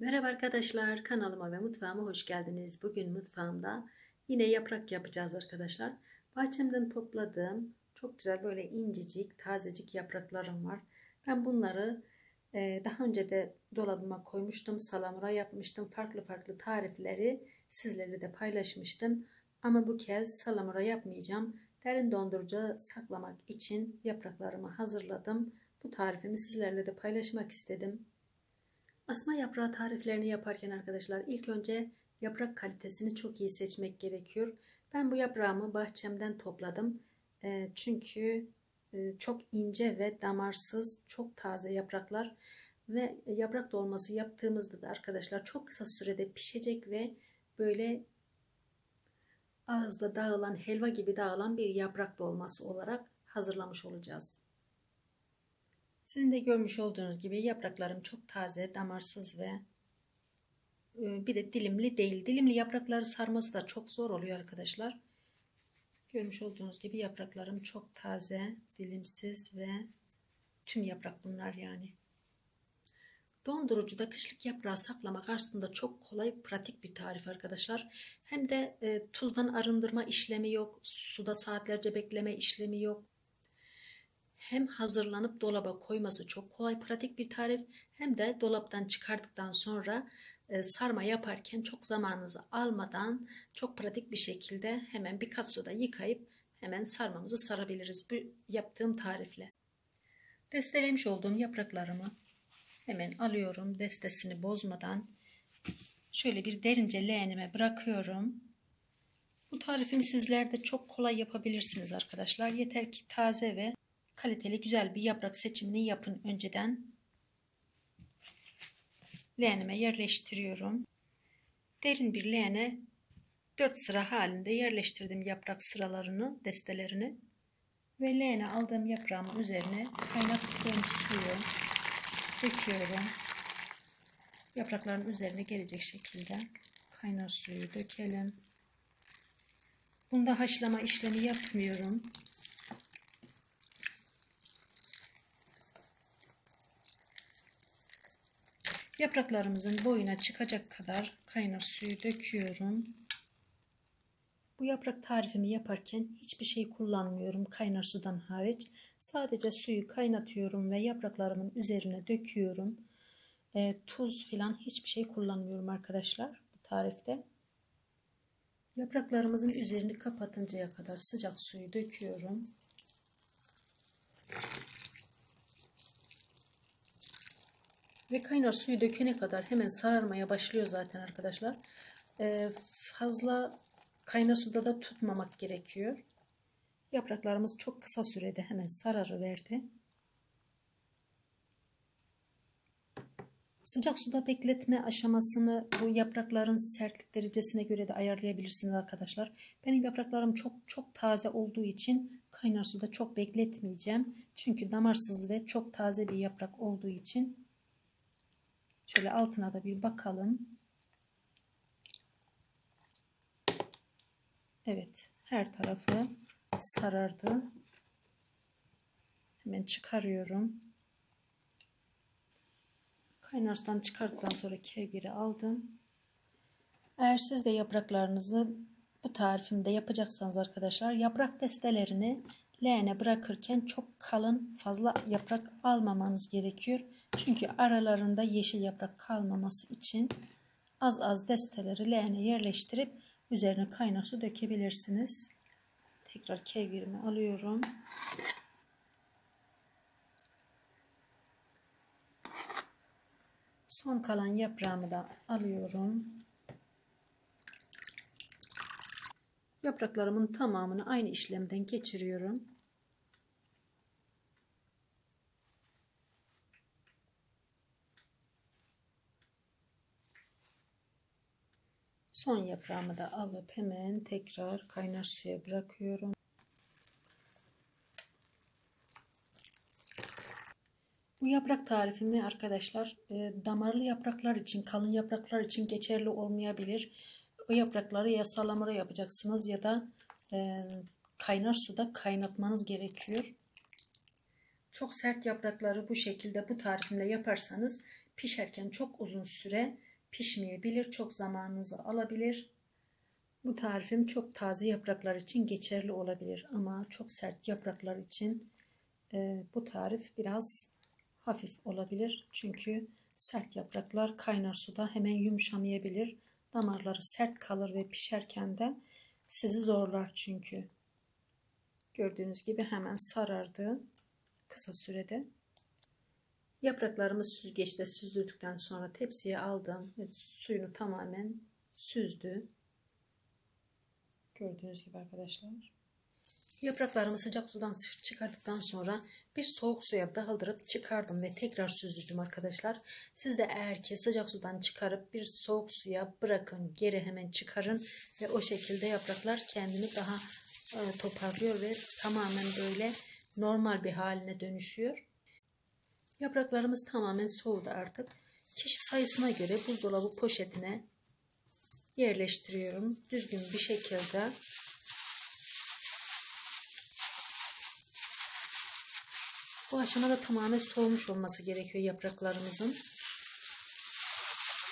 Merhaba arkadaşlar, kanalıma ve mutfağıma hoş geldiniz. Bugün mutfağımda yine yaprak yapacağız arkadaşlar. Bahçemden topladığım çok güzel böyle incecik, tazecik yapraklarım var. Ben bunları e, daha önce de dolabıma koymuştum, salamura yapmıştım. Farklı farklı tarifleri sizlerle de paylaşmıştım. Ama bu kez salamura yapmayacağım. Derin dondurucuda saklamak için yapraklarımı hazırladım. Bu tarifimi sizlerle de paylaşmak istedim. Asma yaprağı tariflerini yaparken arkadaşlar ilk önce yaprak kalitesini çok iyi seçmek gerekiyor. Ben bu yaprağımı bahçemden topladım. E, çünkü e, çok ince ve damarsız, çok taze yapraklar ve yaprak dolması yaptığımızda da arkadaşlar çok kısa sürede pişecek ve böyle ağızda dağılan helva gibi dağılan bir yaprak dolması olarak hazırlamış olacağız. Sizin de görmüş olduğunuz gibi yapraklarım çok taze, damarsız ve e, bir de dilimli değil. Dilimli yaprakları sarması da çok zor oluyor arkadaşlar. Görmüş olduğunuz gibi yapraklarım çok taze, dilimsiz ve tüm yaprak bunlar yani. Dondurucuda kışlık yaprağı saklamak aslında çok kolay, pratik bir tarif arkadaşlar. Hem de e, tuzdan arındırma işlemi yok, suda saatlerce bekleme işlemi yok hem hazırlanıp dolaba koyması çok kolay pratik bir tarif hem de dolaptan çıkardıktan sonra e, sarma yaparken çok zamanınızı almadan çok pratik bir şekilde hemen birkaç suda yıkayıp hemen sarmamızı sarabiliriz bu yaptığım tarifle. Destelemiş olduğum yapraklarımı hemen alıyorum destesini bozmadan şöyle bir derince leğenime bırakıyorum. Bu tarifimi sizler de çok kolay yapabilirsiniz arkadaşlar. Yeter ki taze ve kaliteli güzel bir yaprak seçimini yapın önceden. Leğenime yerleştiriyorum. Derin bir leğene 4 sıra halinde yerleştirdim yaprak sıralarını, destelerini. Ve leğene aldığım yaprağımın üzerine kaynattığım suyu döküyorum. Yaprakların üzerine gelecek şekilde kaynar suyu dökelim. Bunda haşlama işlemi yapmıyorum. Yapraklarımızın boyuna çıkacak kadar kaynar suyu döküyorum. Bu yaprak tarifimi yaparken hiçbir şey kullanmıyorum kaynar sudan hariç. Sadece suyu kaynatıyorum ve yapraklarımın üzerine döküyorum. E, tuz filan hiçbir şey kullanmıyorum arkadaşlar bu tarifte. Yapraklarımızın üzerini kapatıncaya kadar sıcak suyu döküyorum. Ve kaynar suyu dökene kadar hemen sararmaya başlıyor zaten arkadaşlar. Ee, fazla kaynar suda da tutmamak gerekiyor. Yapraklarımız çok kısa sürede hemen sararıverdi. Sıcak suda bekletme aşamasını bu yaprakların sertlik derecesine göre de ayarlayabilirsiniz arkadaşlar. Benim yapraklarım çok çok taze olduğu için kaynar suda çok bekletmeyeceğim. Çünkü damarsız ve çok taze bir yaprak olduğu için Şöyle altına da bir bakalım. Evet, her tarafı sarardı. Hemen çıkarıyorum. Kaynarsan çıkarttıktan sonra kevgiri aldım. Eğer siz de yapraklarınızı bu tarifimde yapacaksanız arkadaşlar yaprak destelerini leğene bırakırken çok kalın fazla yaprak almamanız gerekiyor. Çünkü aralarında yeşil yaprak kalmaması için az az desteleri leğene yerleştirip üzerine kaynar su dökebilirsiniz. Tekrar kevgirimi alıyorum. Son kalan yaprağımı da alıyorum. Yapraklarımın tamamını aynı işlemden geçiriyorum. Son yaprağımı da alıp hemen tekrar kaynar suya bırakıyorum. Bu yaprak tarifimi arkadaşlar e, damarlı yapraklar için, kalın yapraklar için geçerli olmayabilir. O yaprakları ya salamura yapacaksınız ya da e, kaynar suda kaynatmanız gerekiyor. Çok sert yaprakları bu şekilde bu tarifimle yaparsanız pişerken çok uzun süre pişmeyebilir. Çok zamanınızı alabilir. Bu tarifim çok taze yapraklar için geçerli olabilir ama çok sert yapraklar için e, bu tarif biraz hafif olabilir. Çünkü sert yapraklar kaynar suda hemen yumuşamayabilir. Damarları sert kalır ve pişerken de sizi zorlar çünkü. Gördüğünüz gibi hemen sarardı kısa sürede. Yapraklarımı süzgeçte süzdürdükten sonra tepsiye aldım ve suyunu tamamen süzdü. Gördüğünüz gibi arkadaşlar. Yapraklarımı sıcak sudan çıkardıktan sonra bir soğuk suya daldırıp çıkardım ve tekrar süzdürdüm arkadaşlar. Siz de eğer ki sıcak sudan çıkarıp bir soğuk suya bırakın, geri hemen çıkarın ve o şekilde yapraklar kendini daha e, toparlıyor ve tamamen böyle normal bir haline dönüşüyor. Yapraklarımız tamamen soğudu artık. Kişi sayısına göre buzdolabı poşetine yerleştiriyorum. Düzgün bir şekilde Bu aşamada tamamen soğumuş olması gerekiyor yapraklarımızın.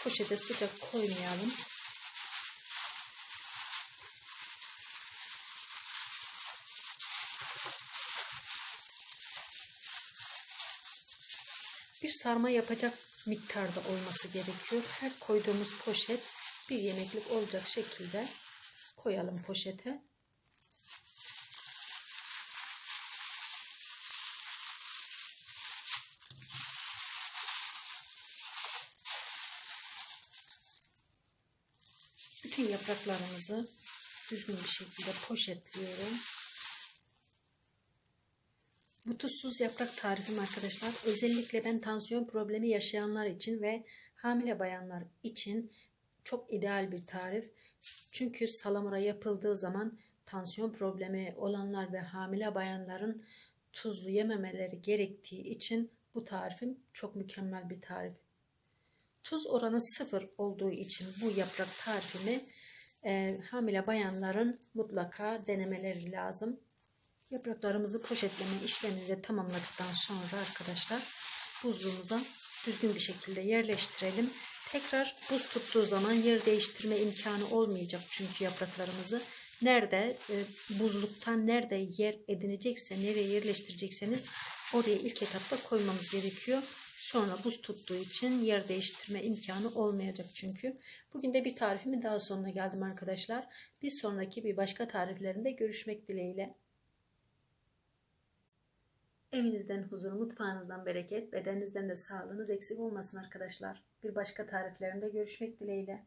Poşete sıcak koymayalım. Bir sarma yapacak miktarda olması gerekiyor. Her koyduğumuz poşet bir yemeklik olacak şekilde koyalım poşete. Bütün yapraklarımızı düzgün bir şekilde poşetliyorum. Bu tuzsuz yaprak tarifim arkadaşlar özellikle ben tansiyon problemi yaşayanlar için ve hamile bayanlar için çok ideal bir tarif. Çünkü salamura yapıldığı zaman tansiyon problemi olanlar ve hamile bayanların tuzlu yememeleri gerektiği için bu tarifim çok mükemmel bir tarif. Tuz oranı sıfır olduğu için bu yaprak tarifimi e, hamile bayanların mutlaka denemeleri lazım. Yapraklarımızı poşetleme işlemini de tamamladıktan sonra arkadaşlar buzluğumuza düzgün bir şekilde yerleştirelim. Tekrar buz tuttuğu zaman yer değiştirme imkanı olmayacak çünkü yapraklarımızı nerede e, buzluktan nerede yer edinecekse nereye yerleştirecekseniz oraya ilk etapta koymamız gerekiyor. Sonra buz tuttuğu için yer değiştirme imkanı olmayacak çünkü. Bugün de bir tarifimin daha sonuna geldim arkadaşlar. Bir sonraki bir başka tariflerinde görüşmek dileğiyle. Evinizden huzur, mutfağınızdan bereket, bedeninizden de sağlığınız eksik olmasın arkadaşlar. Bir başka tariflerinde görüşmek dileğiyle.